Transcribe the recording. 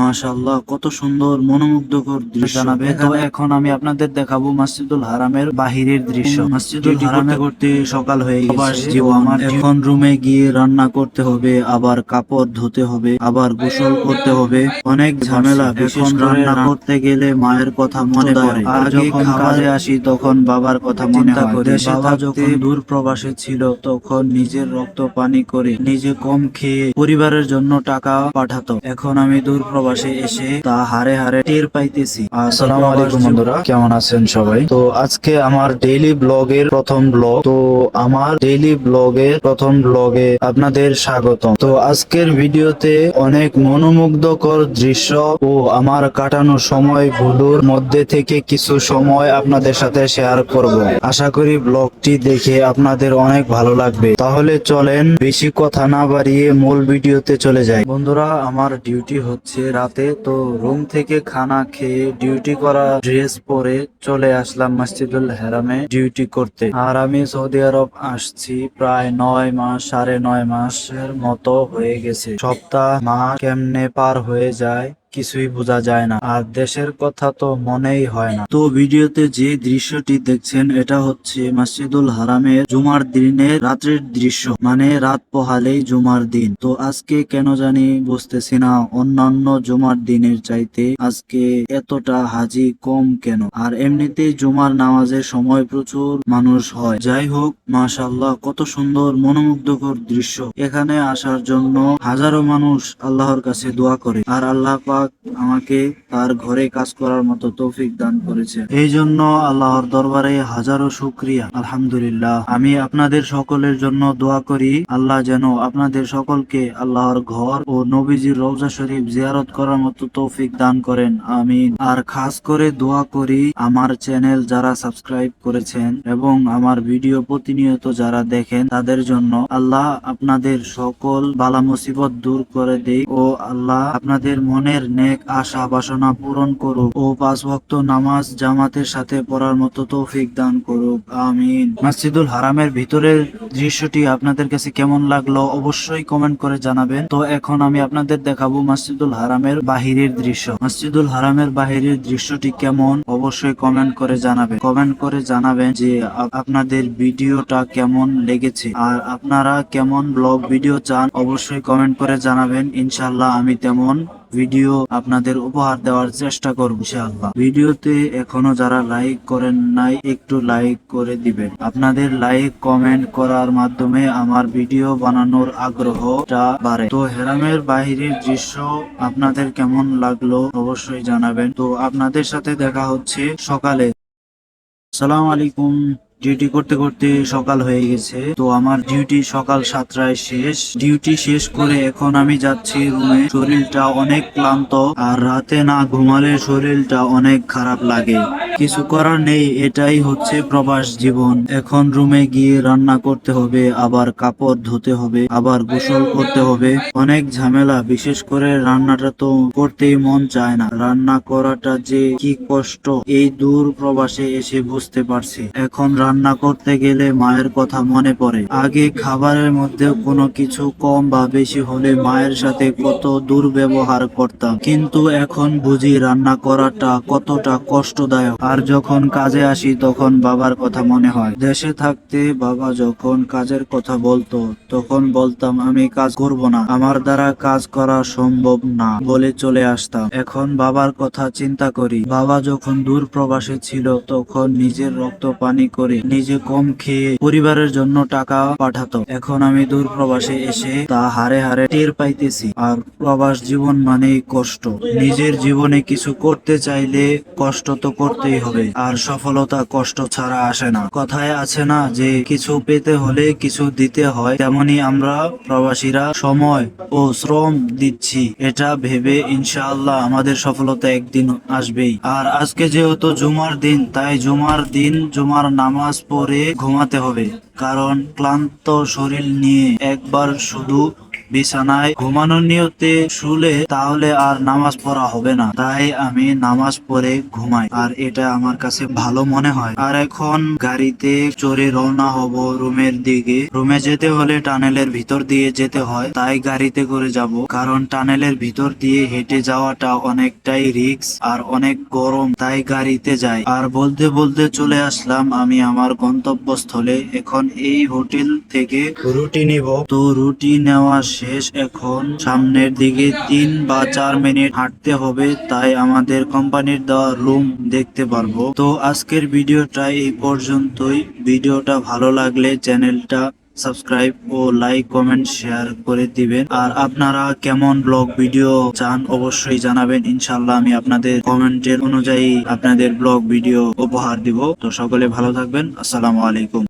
মাশাআল্লাহ কত সুন্দর মনোমুগ্ধকর দৃশ্য। জানাবে। তো এখন আমি আপনাদের দেখাবো মসজিদুল হারামের বাহিরের দৃশ্য। মসজিদুল হারামে করতে সকাল হয়ে গেছে। আমার এখন রুমে গিয়ে রান্না করতে হবে আবার কাপড় ধুতে হবে আবার গোসল করতে হবে। অনেক ঝামেলা এখন রান্না করতে গেলে মায়ের কথা মনে পড়ে। আর যখন কাজে আসি তখন বাবার কথা মনে হয়। দেশে বাবা যখন দূর প্রবাসে ছিল তখন নিজের রক্ত পানি করে নিজে কম খেয়ে পরিবারের জন্য টাকা পাঠাতো। এখন আমি দূর প্রবাসে এসে তা হারে হারে টের পাইতেছি। আসসালামু আলাইকুম বন্ধুরা, কেমন আছেন সবাই? তো আজকে আমার ডেইলি ব্লগের প্রথম ব্লগ তো আমার ডেইলি ব্লগের প্রথম ব্লগে আপনাদের স্বাগতম। তো আজকের ভিডিওতে অনেক মনোমুগ্ধকর দৃশ্য ও আমার কাটানো সময়গুলোর মধ্যে থেকে কিছু সময় আপনাদের সাথে শেয়ার করব। আশা করি ব্লগটি দেখে আপনাদের অনেক ভালো লাগবে। তাহলে চলেন, বেশি কথা না বাড়িয়ে মূল ভিডিওতে চলে যাই। বন্ধুরা, আমার ডিউটি হচ্ছে রাতে তো রুম থেকে খানা খেয়ে ডিউটি করা ড্রেস পরে চলে আসলাম মসজিদুল হেরামে ডিউটি করতে। আর আমি সৌদি আরব আসছি প্রায় নয় মাস, সাড়ে নয় মাসের মতো হয়ে গেছে। সপ্তাহ মা কেমনে পার হয়ে যায় কিছুই বোঝা যায় না। আর দেশের কথা তো মনেই হয় না। তো ভিডিওতে যে দৃশ্যটি দেখছেন, এটা হচ্ছে মসজিদুল হারামের জুমার দিনের রাত্রের দৃশ্য। মানে রাত পোহালেই জুমার দিন। তো আজকে কেন জানি বুঝতেছি না। অন্যান্য জুমার দিনের চাইতে আজকে এতটা হাজি কম কেন? আর এমনিতেই জুমার নামাজের সময় প্রচুর মানুষ হয়। যাই হোক মাশাল্লাহ কত সুন্দর, মনোমুগ্ধকর দৃশ্য। এখানে আসার জন্য হাজারো মানুষ আল্লাহর কাছে দোয়া করে। আর আল্লাহ আমাকে তার ঘরে কাজ করার মতো তৌফিক দান করেছে এই জন্য আল্লাহর দরবারে হাজারো শুক্রিয়া। আলহামদুলিল্লাহ। আমি আপনাদের সকলের জন্য দোয়া করি, আল্লাহ যেন আপনাদের সকলকে আল্লাহর ঘর ও নবীজির রওজা শরীফ জিয়ারত করার মতো তৌফিক দান করেন। আমিন। আর খাস করে দোয়া করি, আমার চ্যানেল যারা সাবস্ক্রাইব করেছেন এবং আমার ভিডিও প্রতিনিয়ত যারা দেখেন, তাদের জন্য আল্লাহ আপনাদের সকল বালা মুসিবত দূর করে দেই ও আল্লাহ আপনাদের মনের নেক আশা বাসনা পূরণ করুক ও পাঁচ ভক্ত নামাজ জামাতের সাথে পড়ার মতো তৌফিক দান করুক, আমিন। মসজিদুল হারামের ভিতরের দৃশ্যটি আপনাদের কাছে কেমন লাগল অবশ্যই কমেন্ট করে জানাবেন। তো এখন আমি আপনাদের দেখাবো মসজিদুল হারামের বাহিরের দৃশ্য। মসজিদুল হারামের বাহিরের দৃশ্যটি কেমন অবশ্যই কমেন্ট করে জানাবেন। কমেন্ট করে জানাবেন যে আপ- আপনাদের ভিডিওটা কেমন লেগেছে। আর আপনারা কেমন ব্লগ ভিডিও চান অবশ্যই কমেন্ট করে জানাবেন। ইনশাল্লাহ আমি তেমন ভিডিও আপনাদের উপহার দেওয়ার চেষ্টা করব, ইনশাআল্লাহ। ভিডিওতে এখনও যারা লাইক করেন নাই, একটু লাইক করে দিবেন। আপনাদের লাইক, কমেন্ট করার মাধ্যমে আমার ভিডিও বানানোর আগ্রহটা বাড়ে। তো হেরামের বাহিরের দৃশ্য আপনাদের কেমন লাগল অবশ্যই জানাবেন। তো আপনাদের সাথে দেখা হচ্ছে সকালে। সালাম আলাইকুম। ডিউটি করতে করতে সকাল হয়ে গেছে। তো আমার ডিউটি সকাল সাতটায় শেষ। ডিউটি শেষ করে এখন আমি যাচ্ছি রুমে শরীরটা অনেক ক্লান্ত, আর রাতে না ঘুমালে শরীরটা অনেক খারাপ লাগে। কিছু করার নেই, এটাই হচ্ছে প্রবাস জীবন। এখন রুমে গিয়ে রান্না করতে হবে, আবার কাপড় ধুতে হবে, আবার গোসল করতে হবে। অনেক ঝামেলা, বিশেষ করে রান্নাটা তো করতেই মন চায় না। রান্না করাটা যে কি কষ্ট, এই দূর প্রবাসে এসে বুঝতে পারছি। এখন রান্না করতে গেলে মায়ের কথা মনে পড়ে। আগে খাবারের মধ্যে কোনো কিছু কম বা বেশি হলে মায়ের সাথে কত দুর্ব্যবহার করতাম। কিন্তু এখন বুঝি রান্না করাটা কতটা কষ্টদায়ক। আর যখন কাজে আসি তখন বাবার কথা মনে হয়। দেশে থাকতে বাবা যখন কাজের কথা বলতো, তখন বলতাম, আমি কাজ করব না। আমার দ্বারা কাজ করা সম্ভব না। বলে চলে আসতাম। এখন বাবার কথা চিন্তা করি। বাবা যখন দূর প্রবাসে ছিল, তখন নিজের রক্ত পানি করে নিজে কম খেয়ে পরিবারের জন্য টাকা পাঠাতো। এখন আমি দূর প্রবাসে এসে তা হারে হারে টের পাইতেছি। আর প্রবাস জীবন মানেই কষ্ট। নিজের জীবনে কিছু করতে চাইলে কষ্ট তো করতেই হবে। আর সফলতা কষ্ট ছাড়া আসে না। কথায় আছে না যে, কিছু পেতে হলে কিছু দিতে হয়। তেমনি আমরা প্রবাসীরা সময় ও শ্রম দিচ্ছি। এটা ভেবে ইনশাআল্লাহ আমাদের সফলতা একদিন আসবেই। আর আজকে যেহেতু জুমার দিন, তাই জুমার দিন, জুমার নামাজ পড়ে ঘুমাতে হবে। কারণ ক্লান্ত শরীর নিয়ে একবার শুধু বিছানায় ঘুমানোর নিয়তে শুলে তাহলে আর নামাজ পড়া হবে না। তাই আমি নামাজ পড়ে ঘুমাই। আর এটা আমার কাছে ভালো মনে হয়। আর এখন গাড়িতে চড়ে রওনা হব রুমের দিকে। রুমে যেতে হলে টানেলের ভিতর দিয়ে যেতে হয়। তাই গাড়িতে করে যাব। কারণ টানেলের ভিতর দিয়ে হেঁটে যাওয়াটা অনেকটাই রিস্ক আর অনেক গরম। তাই গাড়িতে যাই। আর বলতে বলতে চলে আসলাম আমি আমার গন্তব্যস্থলে। এখন এই হোটেল থেকে রুটি নিব। তো রুটি নেওয়া শেষ। এখন সামনের দিকে তিন বা চার মিনিট হাঁটতে হবে, তাই আমাদের কোম্পানির দেওয়া রুম দেখতে পারব। তো আজকের ভিডিওটা এই পর্যন্তই। ভিডিওটা ভালো লাগলে চ্যানেলটা সাবস্ক্রাইব ও লাইক, কমেন্ট, শেয়ার করে দিবেন। আর আপনারা কেমন ব্লগ ভিডিও চান অবশ্যই জানাবেন। ইনশাল্লাহ আমি আপনাদের কমেন্টের অনুযায়ী আপনাদের ব্লগ ভিডিও উপহার দিব। তো সকলে ভালো থাকবেন। আসসালামু আলাইকুম।